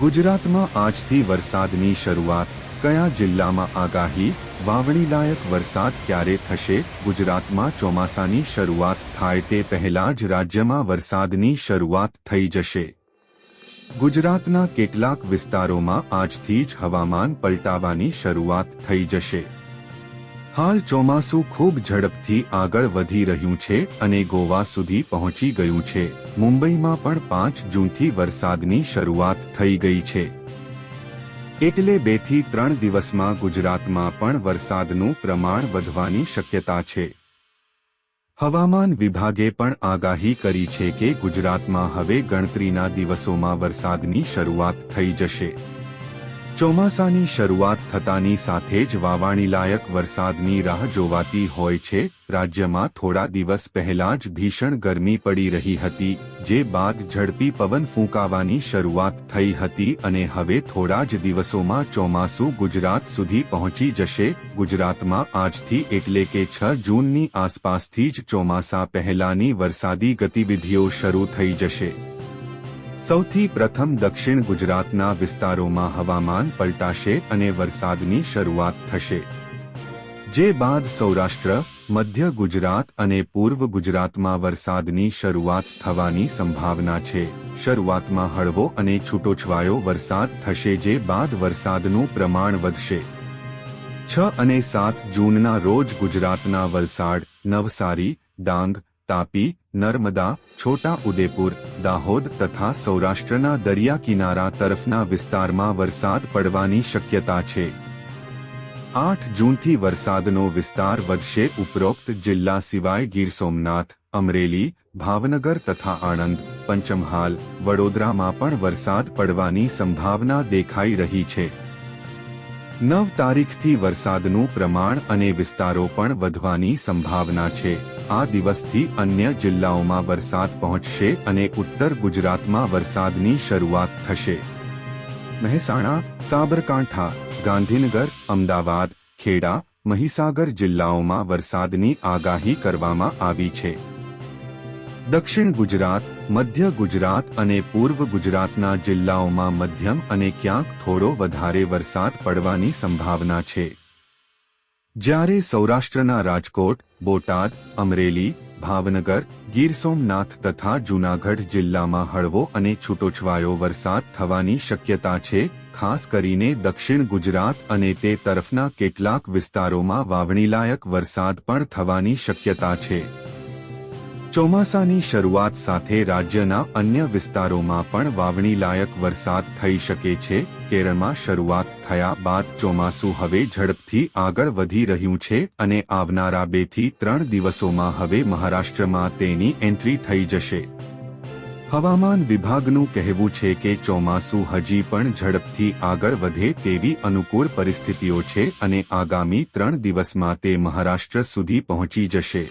ગુજરાતમાં આજથી વરસાદની શરૂઆત. કયા જિલ્લામાં આગાહી? વાવણીલાયક વરસાદ ક્યારે થશે? ગુજરાતમાં ચોમાસાની શરૂઆત થાય તે પહેલા જ રાજ્યમાં વરસાદની શરૂઆત થઈ જશે. ગુજરાતના કેટલાક વિસ્તારોમાં આજથી જ હવામાન પલટાવાની શરૂઆત થઈ જશે. હાલ ચોમાસું ખૂબ ઝડપથી આગળ વધી રહ્યું છે અને ગોવા સુધી પહોંચી ગયું છે. મુંબઈમાં પણ પાંચ જૂનથી વરસાદની શરૂઆત થઈ ગઈ છે. એટલે બેથી ત્રણ દિવસમાં ગુજરાતમાં પણ વરસાદનું પ્રમાણ વધવાની શક્યતા છે. હવામાન વિભાગે પણ આગાહી કરી છે કે ગુજરાતમાં હવે ગણતરીના દિવસોમાં વરસાદની શરૂઆત થઈ જશે. ચોમાસાની શરૂઆત થતાની સાથે જ વાવાણીલાયક વરસાદની રાહ જોવાતી હોય છે. રાજ્યમાં થોડા દિવસ પહેલા જ ભીષણ ગરમી પડી રહી હતી, જે બાદ ઝડપી પવન ફૂંકાવાની શરૂઆત થઈ હતી અને હવે થોડા જ દિવસોમાં ચોમાસું ગુજરાત સુધી પહોંચી જશે. ગુજરાતમાં આજથી એટલે કે છ જૂનની આસપાસથી જ ચોમાસા પહેલાની વરસાદી ગતિવિધિઓ શરૂ થઈ જશે. સૌથી પ્રથમ દક્ષિણ ગુજરાતના વિસ્તારોમાં હવામાન પલટાશે અને વરસાદની શરૂઆત થશે. જે બાદ સૌરાષ્ટ્ર, મધ્ય ગુજરાત અને પૂર્વ ગુજરાતમાં વરસાદની શરૂઆત થવાની સંભાવના છે. શરૂઆતમાં હળવો અને છૂટોછવાયો વરસાદ થશે જે બાદ વરસાદનું પ્રમાણ વધશે. છ અને સાત જૂનના રોજ ગુજરાતના વલસાડ, નવસારી, ડાંગ તાપી, નર્મદા, છોટા ઉદેપુર, દાહોદ તથા સૌરાષ્ટ્રના દરિયા કિનારા તરફના વિસ્તારમાં વરસાદ પડવાની શક્યતા છે. આઠ જૂનથી વરસાદનો વિસ્તાર વધશે ઉપરોક્ત જિલ્લા સિવાય ગીર સોમનાથ, અમરેલી, ભાવનગર તથા આણંદ, પંચમહાલ, વડોદરામાં પણ વરસાદ પડવાની સંભાવના દેખાઈ રહી છે. નવ તારીખથી વરસાદનું પ્રમાણ અને વિસ્તારો પણ વધવાની સંભાવના છે. આ દિવસથી અન્ય જિલ્લાઓમાં વરસાદ પહોંચશે અને ઉત્તર ગુજરાતમાં વરસાદની શરૂઆત થશે. મહેસાણા, સાબરકાંઠા, ગાંધીનગર, અમદાવાદ, ખેડા, મહીસાગર જિલ્લાઓમાં વરસાદની આગાહી કરવામાં આવી છે. દક્ષિણ ગુજરાત, મધ્ય ગુજરાત અને પૂર્વ ગુજરાતના જિલ્લાઓમાં મધ્યમ અને ક્યાંક થોડો વધારે વરસાદ પડવાની સંભાવના છે. જ્યારે સૌરાષ્ટ્રના રાજકોટ બોટાદ, અમરેલી, ભાવનગર, ગીર સોમનાથ તથા જૂનાગઢ જિલ્લામાં હળવો અને છૂટોછવાયો વરસાદ થવાની શક્યતા છે, ખાસ કરીને દક્ષિણ ગુજરાત અને તે તરફના કેટલાક વિસ્તારોમાં વાવણીલાયક વરસાદ પણ થવાની શક્યતા છે. ચોમાસાની શરૂઆત સાથે રાજ્યના અન્ય વિસ્તારોમાં પણ વાવણી લાયક વરસાદ થઈ શકે છે. કેરળમાં શરૂઆત થયા બાદ ચોમાસું હવે ઝડપથી આગળ વધી રહ્યું છે અને આવનારા બેથી ત્રણ દિવસોમાં હવે મહારાષ્ટ્રમાં તેની એન્ટ્રી થઈ જશે. હવામાન વિભાગનું કહેવું છે કે ચોમાસું હજી પણ ઝડપથી આગળ વધે તેવી અનુકૂળ પરિસ્થિતિઓ છે અને આગામી ત્રણ દિવસમાં તે મહારાષ્ટ્ર સુધી પહોંચી જશે.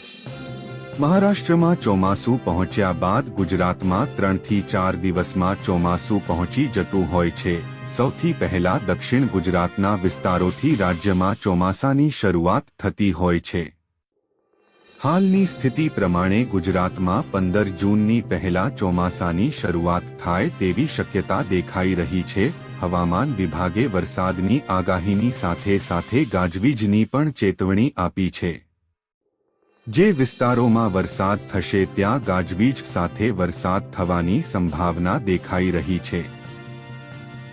મહારાષ્ટ્રમાં ચોમાસું પહોંચ્યા બાદ ગુજરાતમાં ત્રણથી ચાર દિવસમાં ચોમાસું પહોંચી જતું હોય છે. સૌથી પહેલા દક્ષિણ ગુજરાતના વિસ્તારોથી રાજ્યમાં ચોમાસાની શરૂઆત થતી હોય છે. હાલની સ્થિતિ પ્રમાણે ગુજરાતમાં પંદર જૂનની પહેલા ચોમાસાની શરૂઆત થાય તેવી શક્યતા દેખાઈ રહી છે. હવામાન વિભાગે વરસાદની આગાહીની સાથે સાથે ગાજવીજની પણ ચેતવણી આપી છે. જે વિસ્તારોમાં વરસાદ થશે ત્યાં ગાજવીજ સાથે વરસાદ થવાની સંભાવના દેખાઈ રહી છે.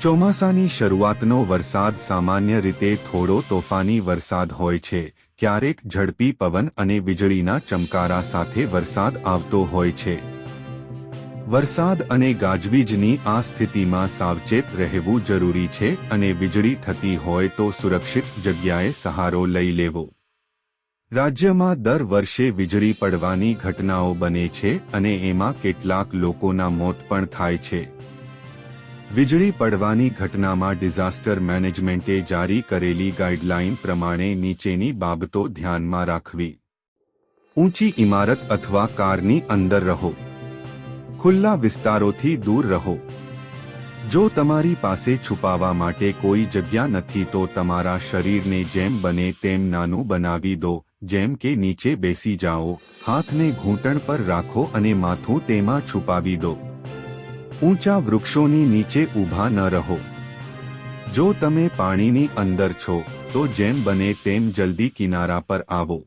ચોમાસાની શરૂઆતનો વરસાદ સામાન્ય રીતે થોડો તોફાની વરસાદ હોય છે. ક્યારેક ઝડપી પવન અને વીજળીના ચમકારા સાથે વરસાદ આવતો હોય છે. વરસાદ અને ગાજવીજની આ સ્થિતિમાં સાવચેત રહેવું જરૂરી છે અને વીજળી થતી હોય તો સુરક્ષિત જગ્યાએ સહારો લઈ લેવો. રાજ્યમાં દર વર્ષે વીજળી પડવાની ઘટનાઓ બને છે અને એમાં કેટલાક લોકોના મોત પણ થાય છે. વીજળી પડવાની ઘટનામાં ડિઝાસ્ટર મેનેજમેન્ટે જારી કરેલી ગાઈડલાઈન પ્રમાણે નીચેની બાબતો ધ્યાનમાં રાખવી. ઊંચી ઇમારત અથવા કારની અંદર રહો. ખુલ્લા વિસ્તારોથી દૂર રહો. જો તમારી પાસે છુપાવા માટે કોઈ જગ્યા નથી તો તમારા શરીરને જેમ બને તેમ નાનું બનાવી દો. જેમ કે નીચે બેસી જાઓ, હાથને ઘૂંટણ પર રાખો અને માથું તેમાં છુપાવી દો. ઊંચા વૃક્ષોની નીચે ઊભા ન રહો. જો તમે પાણીની અંદર છો, તો જેમ બને તેમ જલ્દી કિનારા પર આવો.